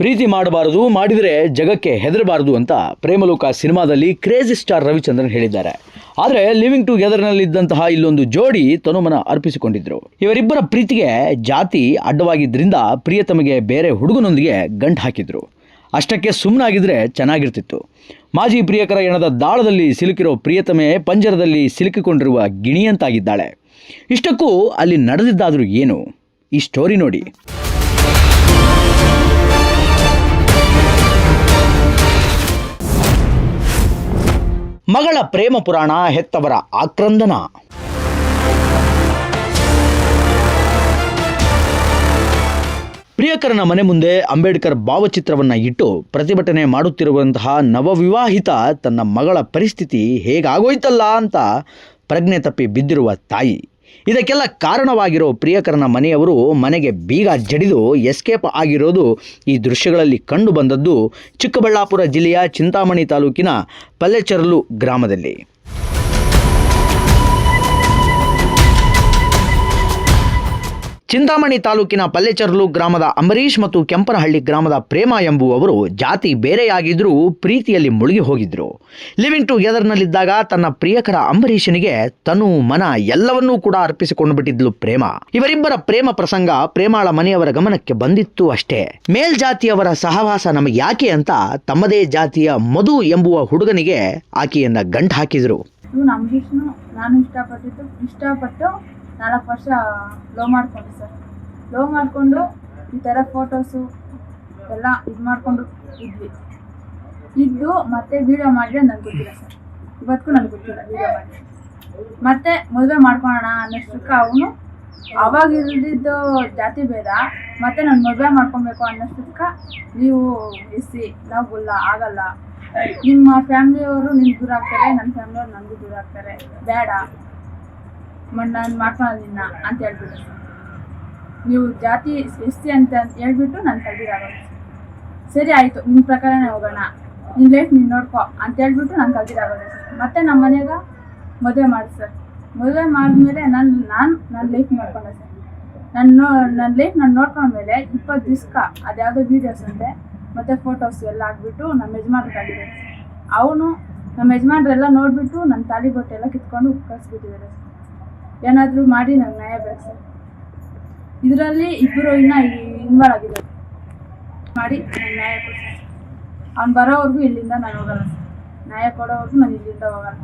ಪ್ರೀತಿ ಮಾಡಬಾರದು, ಮಾಡಿದರೆ ಜಗಕ್ಕೆ ಹೆದರಬಾರದು ಅಂತ ಪ್ರೇಮಲೋಕ ಸಿನಿಮಾದಲ್ಲಿ ಕ್ರೇಜಿ ಸ್ಟಾರ್ ರವಿಚಂದ್ರನ್ ಹೇಳಿದ್ದಾರೆ. ಆದರೆ ಲಿವಿಂಗ್ ಟುಗೆದರ್ನಲ್ಲಿದ್ದಂತಹ ಇಲ್ಲೊಂದು ಜೋಡಿ ತನುಮನ ಅರ್ಪಿಸಿಕೊಂಡಿದ್ರು. ಇವರಿಬ್ಬರ ಪ್ರೀತಿಗೆ ಜಾತಿ ಅಡ್ಡವಾಗಿದ್ದರಿಂದ ಪ್ರಿಯತಮಗೆ ಬೇರೆ ಹುಡುಗನೊಂದಿಗೆ ಗಂಟು ಹಾಕಿದ್ರು. ಅಷ್ಟಕ್ಕೆ ಸುಮ್ಮನಾಗಿದ್ರೆ ಚೆನ್ನಾಗಿರ್ತಿತ್ತು. ಮಾಜಿ ಪ್ರಿಯಕರ ಎಣದ ದಾಳದಲ್ಲಿ ಸಿಲುಕಿರೋ ಪ್ರಿಯತಮೆ ಪಂಜರದಲ್ಲಿ ಸಿಲುಕಿಕೊಂಡಿರುವ ಗಿಣಿಯಂತಾಗಿದ್ದಾಳೆ. ಇಷ್ಟಕ್ಕೂ ಅಲ್ಲಿ ನಡೆದಿದ್ದಾದರೂ ಏನು? ಈ ಸ್ಟೋರಿ ನೋಡಿ. ಮಗಳ ಪ್ರೇಮ ಪುರಾಣ ಹೆತ್ತವರ ಆಕ್ರಂದನ. ಪ್ರಿಯಕರನ ಮನೆ ಮುಂದೆ ಅಂಬೇಡ್ಕರ್ ಭಾವಚಿತ್ರವನ್ನು ಇಟ್ಟು ಪ್ರತಿಭಟನೆ ಮಾಡುತ್ತಿರುವಂತಹ ನವವಿವಾಹಿತ ತನ್ನ ಮಗಳ ಪರಿಸ್ಥಿತಿ ಹೇಗಾಗೋಯ್ತಲ್ಲ ಅಂತ ಪ್ರಜ್ಞೆ ತಪ್ಪಿ ಬಿದ್ದಿರುವ ತಾಯಿ. ಇದಕ್ಕೆಲ್ಲ ಕಾರಣವಾಗಿರೋ ಪ್ರಿಯಕರನ ಮನೆಯವರು ಮನೆಗೆ ಬೀಗ ಜಡಿದು ಎಸ್ಕೇಪ್ ಆಗಿರೋದು ಈ ದೃಶ್ಯಗಳಲ್ಲಿ ಕಂಡು ಬಂದದ್ದು ಚಿಕ್ಕಬಳ್ಳಾಪುರ ಜಿಲ್ಲೆಯ ಚಿಂತಾಮಣಿ ತಾಲೂಕಿನ ಪಲ್ಲೆಚರಲು ಗ್ರಾಮದಲ್ಲಿ. ಚಿಂತಾಮಣಿ ತಾಲೂಕಿನ ಪಲ್ಲೆಚರ್ಲು ಗ್ರಾಮದ ಅಂಬರೀಶ್ ಮತ್ತು ಕೆಂಪನಹಳ್ಳಿ ಗ್ರಾಮದ ಪ್ರೇಮ ಎಂಬುವವರು ಜಾತಿ ಬೇರೆಯಾಗಿದ್ರೂ ಪ್ರೀತಿಯಲ್ಲಿ ಮುಳುಗಿ ಹೋಗಿದ್ರು. ಲಿವಿಂಗ್ ಟುಗೆದರ್ನಲ್ಲಿದ್ದಾಗ ತನ್ನ ಪ್ರಿಯಕರ ಅಂಬರೀಷನಿಗೆ ತನು, ಮನ ಎಲ್ಲವನ್ನೂ ಕೂಡ ಅರ್ಪಿಸಿಕೊಂಡು ಬಿಟ್ಟಿದ್ಲು ಪ್ರೇಮ. ಇವರಿಬ್ಬರ ಪ್ರೇಮ ಪ್ರಸಂಗ ಪ್ರೇಮಾಳ ಮನೆಯವರ ಗಮನಕ್ಕೆ ಬಂದಿತ್ತು ಅಷ್ಟೇ. ಮೇಲ್ಜಾತಿಯವರ ಸಹವಾಸ ನಮಗೆ ಯಾಕೆ ಅಂತ ತಮ್ಮದೇ ಜಾತಿಯ ಮಧು ಎಂಬುವ ಹುಡುಗನಿಗೆ ಆಕೆಯನ್ನ ಗಂಟು ಹಾಕಿದ್ರು. ನಾನು ಇಷ್ಟಪಟ್ಟಿದ್ದು, ಇಷ್ಟಪಟ್ಟು ನಾಲ್ಕು ವರ್ಷ ಲೋ ಮಾಡ್ಕೊಂಡೆ ಸರ್. ಲೋ ಮಾಡಿಕೊಂಡು ಈ ಥರ ಫೋಟೋಸು ಎಲ್ಲ ಇದು ಮಾಡಿಕೊಂಡು ಇದ್ವಿ. ಇದ್ದು ಮತ್ತೆ ವೀಡಿಯೋ ಮಾಡಿದ್ರೆ ನನಗೆ ಗೊತ್ತಿಲ್ಲ ಸರ್. ಇವತ್ತಿಗೂ ನನಗೆ ಗೊತ್ತಿಲ್ಲ ವೀಡಿಯೋ ಮಾಡಿ ಮತ್ತೆ ಮದುವೆ ಮಾಡ್ಕೊಳ್ಳೋಣ ಅನ್ನೋಷ್ಟಕ್ಕೆ ಅವನು ಅವಾಗ ಇಲ್ದಿದ್ದು ಜಾತಿ ಭೇದ, ಮತ್ತೆ ನಾನು ಮದುವೆ ಮಾಡ್ಕೊಬೇಕು ಅನ್ನೋಷ್ಟಕ್ಕೆ ನೀವು ಎಸ್ಸಿ, ನಾವು ಗುಲ್ಲ ಆಗಲ್ಲ. ನಿಮ್ಮ ಫ್ಯಾಮ್ಲಿಯವರು ನಿಮ್ಗೆ ದೂರ ಆಗ್ತಾರೆ ನನ್ನ ಫ್ಯಾಮಿಲಿಯವರು ನನಗೂ ದೂರ ಆಗ್ತಾರೆ. ಬೇಡ. ನಾನು ನಿನ್ನ ಅಂತ ಹೇಳ್ಬಿಟ್ಟು. ನೀವು ಜಾತಿ ಎಸ್ ಅಂತ ಹೇಳ್ಬಿಟ್ಟು ನಾನು ಕಲ್ದಿರಾಗೋದು ಸರಿ ಆಯಿತು ನಿಮ್ಮ ಪ್ರಕಾರನೇ ಹೋಗೋಣ. ನಿನ್ನ ಲೈಫ್ ನೀನು ನೋಡ್ಕೊ ಅಂತ ಹೇಳ್ಬಿಟ್ಟು ನಾನು ಕಲ್ದಿರಾಗೋದು ಸರ್ ಮತ್ತೆ ನಮ್ಮ ಮನೆಯಾಗ ಮದುವೆ ಮಾಡಿ ಸರ್. ಮದುವೆ ಮಾಡಿದ್ಮೇಲೆ ನಾನು ನಾನು ನನ್ನ ಲೈಫ್ ನೋಡ್ಕೊಂಡೆ ಸರ್. ನನ್ನ ನನ್ನ ಲೈಫ್ ನಾನು ನೋಡ್ಕೊಂಡ್ಮೇಲೆ ಇಪ್ಪತ್ತು ದಿವ್ಸಕ್ಕ ಅದ್ಯಾವುದೋ ವೀಡಿಯೋಸ್ ಅಂತೆ, ಮತ್ತು ಫೋಟೋಸ್ ಎಲ್ಲ ಹಾಕ್ಬಿಟ್ಟು ನಮ್ಮ ಯಜಮಾನ್ರಿಗಾಗಿದೆ ಅವನು ನಮ್ಮ ಯಜಮಾನ್ರೆಲ್ಲ ನೋಡಿಬಿಟ್ಟು ನನ್ನ ತಾಳಿ ಬೊಟ್ಟೆ ಎಲ್ಲ ಕಿತ್ಕೊಂಡು ಕಳಿಸ್ಬಿಟ್ಟಿದ್ದಾರೆ ಸರ್ ಏನಾದರೂ ಮಾಡಿ ನಂಗೆ ನ್ಯಾಯ ಬೇಕು ಇದರಲ್ಲಿ ಇಬ್ಬರು ಇನ್ನೂ ಇನ್ವಾಲ್ವ್ ಆಗಿದ್ದಾರೆ. ಮಾಡಿ ನಂಗೆ ನ್ಯಾಯ ಕೊಡಿ ಅವ್ನು ಬರೋವರೆಗೂ ಇಲ್ಲಿಂದ ನಾನು ಹೋಗಲ್ಲ. ನ್ಯಾಯ ಕೊಡೋವರೆಗೂ ನಾನು ಇಲ್ಲಿಂದ ಹೋಗಲ್ಲ.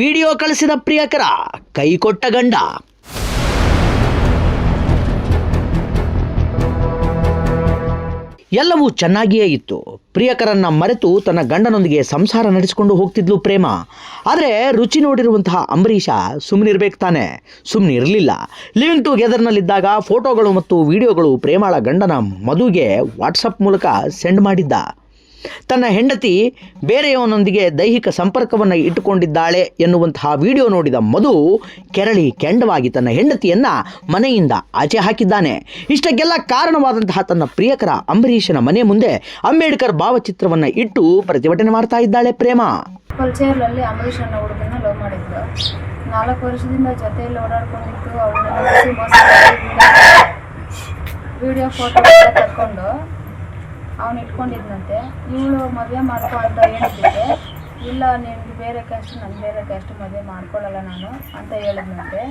ವಿಡಿಯೋ ಕಳಿಸಿದ ಪ್ರಿಯಕರ ಕೈ ಕೊಟ್ಟ ಗಂಡ. ಎಲ್ಲವೂ ಚೆನ್ನಾಗಿಯೇ ಇತ್ತು. ಪ್ರಿಯಕರನ್ನ ಮರೆತು ತನ್ನ ಗಂಡನೊಂದಿಗೆ ಸಂಸಾರ ನಡೆಸಿಕೊಂಡು ಹೋಗ್ತಿದ್ಲು ಪ್ರೇಮ. ಆದರೆ ರುಚಿ ನೋಡಿರುವಂತಹ ಅಂಬರೀಷ ಸುಮ್ಮನಿರ್ಬೇಕು ತಾನೆ. ಸುಮ್ಮನಿರಲಿಲ್ಲ ಲಿವಿಂಗ್ ಟುಗೆದರ್ನಲ್ಲಿದ್ದಾಗ ಫೋಟೋಗಳು ಮತ್ತು ವಿಡಿಯೋಗಳು ಪ್ರೇಮಾಳ ಗಂಡನ ಮದುಗೆ ವಾಟ್ಸಪ್ ಮೂಲಕ ಸೆಂಡ್ ಮಾಡಿದ್ದ. ತನ್ನ ಹೆಂಡತಿ ಬೇರೆಯವನೊಂದಿಗೆ ದೈಹಿಕ ಸಂಪರ್ಕವನ್ನು ಇಟ್ಟುಕೊಂಡಿದ್ದಾಳೆ ಎನ್ನುವಂತಹ ವಿಡಿಯೋ ನೋಡಿದ ಮಧು ಕೆರಳಿ ಕೆಂಡವಾಗಿ ತನ್ನ ಹೆಂಡತಿಯನ್ನು ಮನೆಯಿಂದ ಆಚೆ ಹಾಕಿದ್ದಾನೆ. ಇಷ್ಟಕ್ಕೆಲ್ಲ ಕಾರಣವಾದಂತಹ ತನ್ನ ಪ್ರಿಯಕರ ಅಂಬರೀಷನ ಮನೆ ಮುಂದೆ ಅಂಬೇಡ್ಕರ್ ಭಾವಚಿತ್ರವನ್ನು ಇಟ್ಟು ಪ್ರತಿಭಟನೆ ಮಾಡ್ತಾ ಇದ್ದಾಳೆ ಪ್ರೇಮ. ಕೊಲ್ಚೇರ್ಲಲ್ಲಿ ಅಂಬರೀಷ್ ಹುಡುಗನ ಲವ್ ನಾಲ್ಕು ವರ್ಷದಿಂದ ಜೊತೆಯಲ್ಲಿ ಅವಳನ್ನ ವಿಡಿಯೋ ಫೋಟೋ ತಕ್ಕೊಂಡು ಅವನು ಇಟ್ಕೊಂಡಿದ್ನಂತೆ. ಇವಳು ಮದುವೆ ಮಾಡ್ಕೊ ಅಂತ ಇಲ್ಲ ನಿಮ್ಗೆ ಬೇರೆ ಕ್ಯಾಸ್ಟ್ ನಾನು ಬೇರೆ ಕ್ಯಾಸ್ಟ್ ಮದುವೆ ಮಾಡ್ಕೊಳ್ಳಲ್ಲ ನಾನು ಅಂತ ಹೇಳಿದ್ನಂತೆ.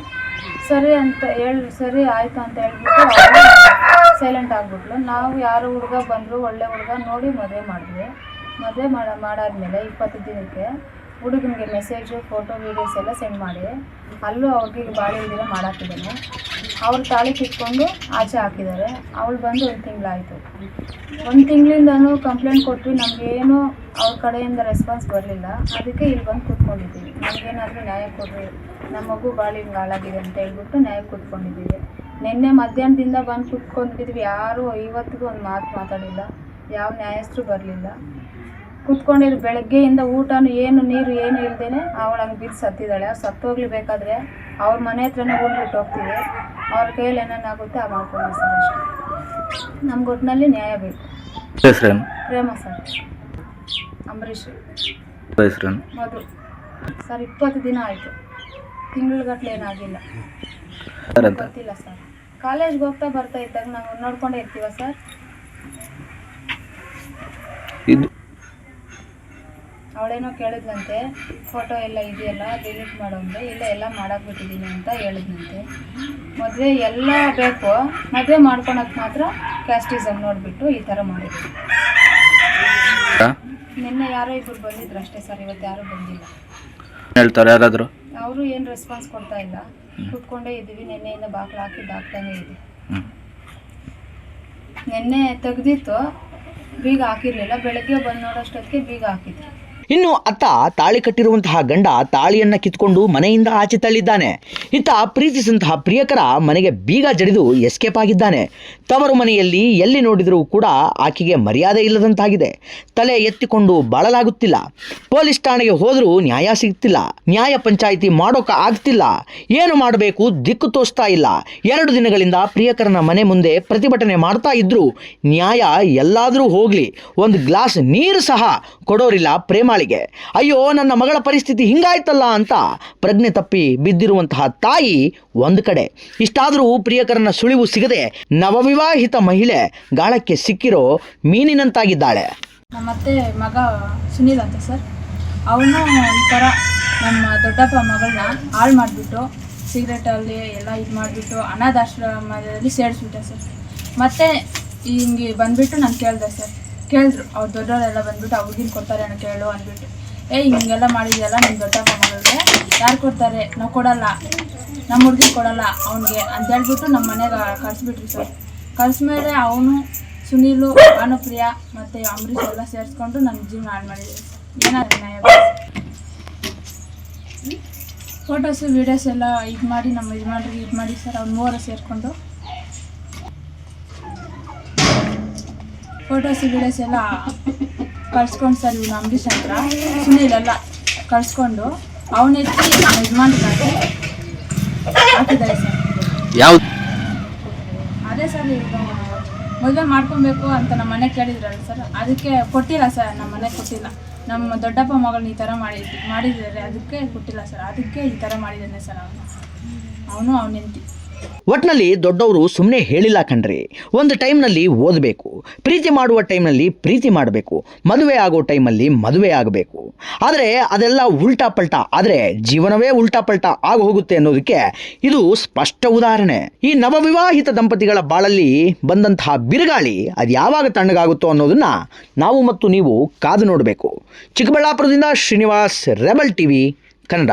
ಸರಿ ಅಂತ ಹೇಳಿ, ಸರಿ ಆಯಿತು ಅಂತ ಹೇಳ್ಬಿಟ್ಟು ಸೈಲೆಂಟ್ ಆಗಿಬಿಟ್ಲು. ನಾವು ಯಾರು ಹುಡುಗ ಬಂದರು ಒಳ್ಳೆ ಹುಡುಗ ನೋಡಿ ಮದುವೆ ಮಾಡಿದ್ವಿ. ಮದುವೆ ಮಾಡ ಮಾಡಾದ್ಮೇಲೆ ಇಪ್ಪತ್ತು ದಿನಕ್ಕೆ ಹುಡುಗನಿಗೆ ಮೆಸೇಜು ಫೋಟೋ ವೀಡಿಯೋಸ್ ಎಲ್ಲ ಸೆಂಡ್ ಮಾಡಿ. ಅಲ್ಲೂ ಅವ್ರಿಗೆ ಬಾಳೆ ದಿನ ಮಾಡಾಕಿದ್ದೇನೆ ಅವ್ರು ತಾಳಿ ಕಿತ್ಕೊಂಡು ಆಚೆ ಹಾಕಿದ್ದಾರೆ. ಅವಳು ಬಂದು ಒಂದು ತಿಂಗಳಾಯಿತು. ಒಂದು ತಿಂಗಳಿಂದನೂ ಕಂಪ್ಲೇಂಟ್ ಕೊಟ್ವಿ, ನಮಗೇನು ಅವ್ರ ಕಡೆಯಿಂದ ರೆಸ್ಪಾನ್ಸ್ ಬರಲಿಲ್ಲ. ಅದಕ್ಕೆ ಇಲ್ಲಿ ಬಂದು ಕೂತ್ಕೊಂಡಿದ್ದೀವಿ. ನಮಗೇನಾದರೂ ನ್ಯಾಯ ಕೊಡ್ರಿ ನಮ್ಮ ಮಗು ಬಾಳಿ ಹಿಂಗೆ ಹಾಳಾಗಿದೆ ಅಂತ ಹೇಳ್ಬಿಟ್ಟು ನ್ಯಾಯ ಕೂತ್ಕೊಂಡಿದ್ದೀವಿ ನಿನ್ನೆ ಮಧ್ಯಾಹ್ನದಿಂದ ಬಂದು ಕೂತ್ಕೊಂಡಿದ್ವಿ ಯಾರೂ ಇವತ್ತಿಗೂ ಒಂದು ಮಾತು ಮಾತಾಡಿಲ್ಲ. ಯಾವ ನ್ಯಾಯಸ್ಥರು ಬರಲಿಲ್ಲ. ಕುತ್ಕೊಂಡಿದ್ದು ಬೆಳಗ್ಗೆಯಿಂದ ಊಟನೂ ಏನು ನೀರು ಏನು ಇಲ್ಲದೇನೆ ಅವಳು ಹಂಗೆ ಬಿದ್ದು ಸತ್ತಿದ್ದಾಳೆ. ಅವ್ರು ಸತ್ತೋಗ್ಲಿ ಬೇಕಾದ್ರೆ ಅವ್ರ ಮನೆ ಹತ್ರನೇ ಊಟ ಹೋಗ್ತೀವಿ. ಅವ್ರ ಕೈಯಲ್ಲಿ ಏನೇನಾಗುತ್ತೆ ಆ ಮಾಡ್ಕೊಂಡು ಸರ್ ಅಷ್ಟೇ. ನಮ್ಮ ಒಟ್ಟಿನಲ್ಲಿ ನ್ಯಾಯ ಬೇಕು. ಪ್ರೇಮ ಸರ್. ಅಂಬರೀಷ್. ಮಧು. ಸರ್ ಇಪ್ಪತ್ತು ದಿನ ಆಯಿತು. ತಿಂಗಳುಗಟ್ಲೆ ಏನಾಗಿಲ್ಲ. ಗೊತ್ತಿಲ್ಲ ಸರ್. ಕಾಲೇಜ್ಗೆ ಹೋಗ್ತಾ ಬರ್ತಾ ಇದ್ದಾಗ ನಾವು ನೋಡ್ಕೊಂಡೇ ಇರ್ತೀವ ಸರ್? ಇದು ಅವಳೇನೋ ಕೇಳಿದ್ನಂತೆ ಫೋಟೋ ಎಲ್ಲ ಇದೆಯಲ್ಲ ಡಿಲೀಟ್ ಮಾಡು ಅಂದ್ರೆ ಇಲ್ಲ ಎಲ್ಲ ಮಾಡಾಕ್ಬಿಟ್ಟಿದ್ದೀನಿ ಅಂತ ಹೇಳಿದ್ನಂತೆ. ಮದುವೆ ಎಲ್ಲ ಬೇಕು. ಮದುವೆ ಮಾಡ್ಕೊಳಕ್ಕೆ ಮಾತ್ರ ಕ್ಯಾಸ್ಟಿಸಮ್ ನೋಡಿಬಿಟ್ಟು ಈ ಥರ ಮಾಡಿದ್ವಿ ನಿನ್ನೆ ಯಾರೋ ಇಬ್ಬರು ಬಂದಿದ್ರು ಅಷ್ಟೇ ಸರ್ ಇವತ್ತು ಯಾರೂ ಬಂದಿಲ್ಲ. ಹೇಳ್ತಾರೆ ಯಾರಾದರೂ? ಅವರು ಏನು ರೆಸ್ಪಾನ್ಸ್ ಕೊಡ್ತಾ ಇಲ್ಲ. ಕುತ್ಕೊಂಡೇ ಇದ್ದೀವಿ. ನಿನ್ನೆಯಿಂದ ಬಾಗಿಲು ಹಾಕಿ ಹಾಕ್ತಾನೆ ಇದೆ ನಿನ್ನೆ ತೆಗ್ದಿತ್ತು. ಬೀಗ ಹಾಕಿರಲಿಲ್ಲ. ಬೆಳಗ್ಗೆ ಬಂದು ನೋಡೋಷ್ಟೊತ್ತಿಗೆ ಬೀಗ ಹಾಕಿದ್ರು. ಇನ್ನು ಅತ್ತ ತಾಳಿ ಕಟ್ಟಿರುವಂತಹ ಗಂಡ ತಾಳಿಯನ್ನ ಕಿತ್ಕೊಂಡು ಮನೆಯಿಂದ ಆಚೆ ತಳ್ಳಿದ್ದಾನೆ. ಇತ್ತ ಪ್ರೀತಿಸಿದಂತಹ ಪ್ರಿಯಕರ ಮನೆಗೆ ಬೀಗ ಜಡಿದು ಎಸ್ಕೇಪ್ ಆಗಿದ್ದಾನೆ. ತವರು ಮನೆಯಲ್ಲಿ ಎಲ್ಲಿ ನೋಡಿದರೂ ಕೂಡ ಆಕೆಗೆ ಮರ್ಯಾದೆ ಇಲ್ಲದಂತಾಗಿದೆ. ತಲೆ ಎತ್ತಿಕೊಂಡು ಬಾಳಲಾಗುತ್ತಿಲ್ಲ. ಪೊಲೀಸ್ ಠಾಣೆಗೆ ಹೋದರೂ ನ್ಯಾಯ ಸಿಗ್ತಿಲ್ಲ. ನ್ಯಾಯ ಪಂಚಾಯಿತಿ ಮಾಡೋಕ ಆಗ್ತಿಲ್ಲ. ಏನು ಮಾಡಬೇಕು ದಿಕ್ಕು ತೋಸ್ತಾ ಇಲ್ಲ. ಎರಡು ದಿನಗಳಿಂದ ಪ್ರಿಯಕರನ ಮನೆ ಮುಂದೆ ಪ್ರತಿಭಟನೆ ಮಾಡ್ತಾ ಇದ್ರು. ನ್ಯಾಯ ಎಲ್ಲಾದರೂ ಹೋಗ್ಲಿ. ಒಂದು ಗ್ಲಾಸ್ ನೀರು ಸಹ ಕೊಡೋರಿಲ್ಲ. ಪ್ರೇಮಾಳಿಗೆ ಅಯ್ಯೋ, ನನ್ನ ಮಗಳ ಪರಿಸ್ಥಿತಿ ಹಿಂಗಾಯ್ತಲ್ಲ ಅಂತ ಪ್ರಜ್ಞೆ ತಪ್ಪಿ ಬಿದ್ದಿರುವಂತಹ ತಾಯಿ ಒಂದು ಕಡೆ. ಇಷ್ಟಾದರೂ ಪ್ರಿಯಕರನ ಸುಳಿವು ಸಿಗದೆ ನವವಿವಾಹಿತ ಮಹಿಳೆ ಗಾಳಕ್ಕೆ ಸಿಕ್ಕಿರೋ ಮೀನಿನಂತಾಗಿದ್ದಾಳೆ. ನಮ್ಮ ಅತ್ತೆ ಮಗ ಸುನೀಲ್ ಅಂತ ಸರ್. ಅವನು ಈ ಥರ ನಮ್ಮ ದೊಡ್ಡಪ್ಪ ಮಗಳನ್ನ ಹಾಳು ಮಾಡಿಬಿಟ್ಟು ಸಿಗರೇಟಲ್ಲಿ ಎಲ್ಲ ಇದು ಮಾಡಿಬಿಟ್ಟು, ಅನಾಥಾಶ್ರಮದಲ್ಲಿ ಸೇರಿಸ್ಬಿಟ್ಟೆ ಸರ್. ಮತ್ತೆ ಹಿಂಗೆ ಬಂದುಬಿಟ್ಟು ನಾನು ಕೇಳಿದೆ ಸರ್. ಕೇಳಿದ್ರು ಅವ್ರು ದೊಡ್ಡವರೆಲ್ಲ ಬಂದ್ಬಿಟ್ಟು ಅವ್ರಿಗಿನ ಕೊಡ್ತಾರೆ ಅಣ್ಣ ಕೇಳು ಅಂದ್ಬಿಟ್ಟು. ಏ, ಹಿಂಗೆಲ್ಲ ಮಾಡಿದ್ಯಲ್ಲ ನಿಮ್ಮ ದೊಡ್ಡಪ್ಪ ಮಗಳಿಗೆ? ಯಾರು ಕೊಡ್ತಾರೆ? ನಾವು ಕೊಡಲ್ಲ. ನಮ್ಮ ಹುಡುಗಿ ಕೊಡಲ್ಲ ಅವ್ನಿಗೆ ಅಂತ ಹೇಳ್ಬಿಟ್ಟು ನಮ್ಮ ಮನೆಗೆ ಕಳಿಸ್ಬಿಟ್ರಿ ಸರ್. ಕಳಿಸ್ಮೇಲೆ ಅವನು ಸುನೀಲು ಅನುಪ್ರಿಯ ಮತ್ತು ಅಂಬರೀಷ್ ಎಲ್ಲ ಸೇರಿಸ್ಕೊಂಡು ನನ್ನ ಜೀವನ ಹಾಳು ಮಾಡಿದ್ದೀವಿ ಏನಾದ್ರು ಫೋಟೋಸು ವೀಡಿಯೋಸ್ ಎಲ್ಲ ಇದು ಮಾಡಿ, ನಮ್ಮ ಯಜಮಾನ್ರಿಗೆ ಇದು ಮಾಡಿ ಸರ್ ಅವ್ರು ಮೂವರು ಸೇರಿಕೊಂಡು. ಫೋಟೋಸು ವೀಡಿಯೋಸ್ ಎಲ್ಲ ಕಳ್ಸ್ಕೊಂಡು ಸರ್ ಇವ್ನು ಅಂಬರೀಷ್ ಹತ್ರ ಸುನೀಲ್ ಎಲ್ಲ ಕಳ್ಸ್ಕೊಂಡು ಅವನೆತ್ತಿ ಹಾಕಿ ಹಾಕಿದ್ದಾರೆ ಸರ್. ಯಾವ್ದು ಅದೇ ಸರ್ ಈಗ ಮದುವೆ ಮಾಡ್ಕೊಬೇಕು ಅಂತ ನಮ್ಮ ಮನೆ ಕೇಳಿದ್ರಲ್ಲ ಸರ್. ಅದಕ್ಕೆ ಕೊಟ್ಟಿಲ್ಲ ಸರ್ ನಮ್ಮ ಮನೆ ಕೊಟ್ಟಿಲ್ಲ. ನಮ್ಮ ದೊಡ್ಡಪ್ಪ ಮಗಳನ್ನ ಈ ಥರ ಮಾಡಿ ಮಾಡಿದ್ದಾರೆ. ಅದಕ್ಕೆ ಕೊಟ್ಟಿಲ್ಲ ಸರ್. ಅದಕ್ಕೆ ಈ ಥರ ಮಾಡಿದ್ದಾನೆ ಸರ್ ಅವನು. ಅವನು ಅವನ ಹೆಂಡತಿ. ಒಟ್ನಲ್ಲಿ ದೊಡ್ಡವರು ಸುಮ್ಮನೆ ಹೇಳಿಲ್ಲ ಕಣ್ರಿ. ಒಂದು ಟೈಮ್ನಲ್ಲಿ ಓದಬೇಕು. ಪ್ರೀತಿ ಮಾಡುವ ಟೈಮ್ನಲ್ಲಿ ಪ್ರೀತಿ ಮಾಡಬೇಕು. ಮದುವೆ ಆಗೋ ಟೈಮಲ್ಲಿ ಮದುವೆ ಆಗಬೇಕು. ಆದರೆ ಅದೆಲ್ಲ ಉಲ್ಟಾ ಪಲ್ಟಾ. ಆದರೆ ಜೀವನವೇ ಉಲ್ಟಾ ಪಲ್ಟಾ ಆಗಿ ಹೋಗುತ್ತೆ ಅನ್ನೋದಕ್ಕೆ ಇದು ಸ್ಪಷ್ಟ ಉದಾಹರಣೆ. ಈ ನವವಿವಾಹಿತ ದಂಪತಿಗಳ ಬಾಳಲ್ಲಿ ಬಂದಂತಹ ಬಿರುಗಾಳಿ ಅದು ಯಾವಾಗ ತಣ್ಣಗಾಗುತ್ತೋ ಅನ್ನೋದನ್ನ ನಾವು ಮತ್ತು ನೀವು ಕಾದು ನೋಡಬೇಕು. ಚಿಕ್ಕಬಳ್ಳಾಪುರದಿಂದ ಶ್ರೀನಿವಾಸ್, ರೆಬಲ್ ಟಿವಿ, ಕನ್ನಡ.